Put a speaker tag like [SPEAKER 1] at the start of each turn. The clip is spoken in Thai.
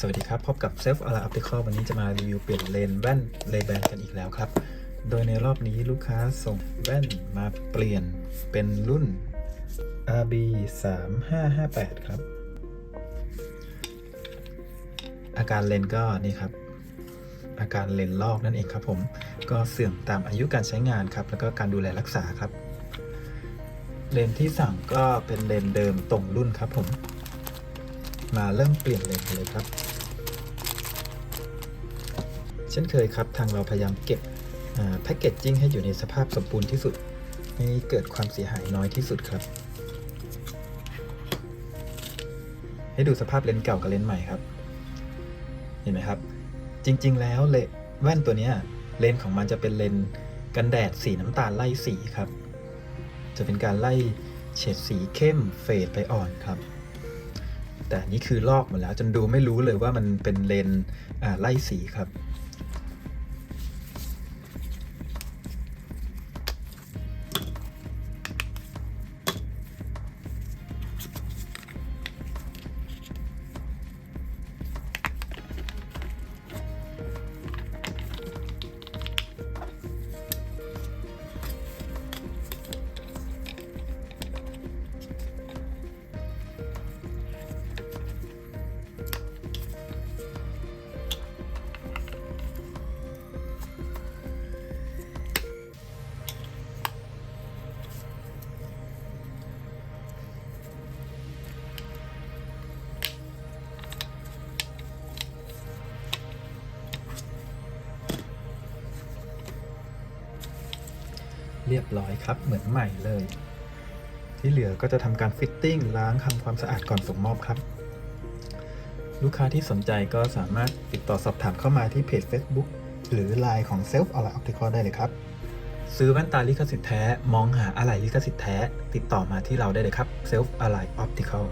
[SPEAKER 1] สวัสดีครับ พบกับ Self a l a Optical วันนี้จะมารีวิวเปลี่ยนเลนแว่นเลแบนกันอีกแล้วครับ โดยในรอบนี้ลูกค้าส่งแว่นมาเปลี่ยนเป็นรุ่น RB 3 5 5 8ครับ อาการเลนก็นี่ครับ อาการเลนลอกนั่นเองครับผม ก็เสื่อมตามอายุการใช้งานครับ แล้วก็การดูแลรักษาครับ เลนที่สั่งก็เป็นเลนเดิมตรงรุ่นครับผม มาเริ่มเปลี่ยนเลนกันเลยครับ เช่นเคยครับทางเราพยายามเก็บแพ็กเกจจิ้งให้อยู่ในสภาพสมบูรณ์ที่สุด ให้เกิดความเสียหายน้อยที่สุดครับ ให้ดูสภาพเลนเก่ากับเลนใหม่ครับ เห็นไหมครับ จริงๆ แล้วเลแว่นตัวนี้เลนของมันจะเป็นเลนกันแดดสีน้ำตาลไล่สีครับ จะเป็นการไล่เฉดสีเข้มเฟดไปอ่อนครับ แต่นี่คือลอกหมดแล้วจนดูไม่รู้เลยว่ามันเป็นเลนไล่สีครับ เรียบร้อยครับ เหมือนใหม่เลย ที่เหลือก็จะทำการฟิตติ้งล้างทำความสะอาดก่อนส่งมอบครับ ลูกค้าที่สนใจก็สามารถติดต่อสอบถามเข้ามาที่เพจ Facebook หรือ Line ของ Self a l i Optical ได้เลยครับ ซื้อแว่นตาลิขสิทธิ์แท้ มองหาอะไรลิขสิทธิ์แท้ ติดต่อมาที่เราได้เลยครับ Self a l i Optical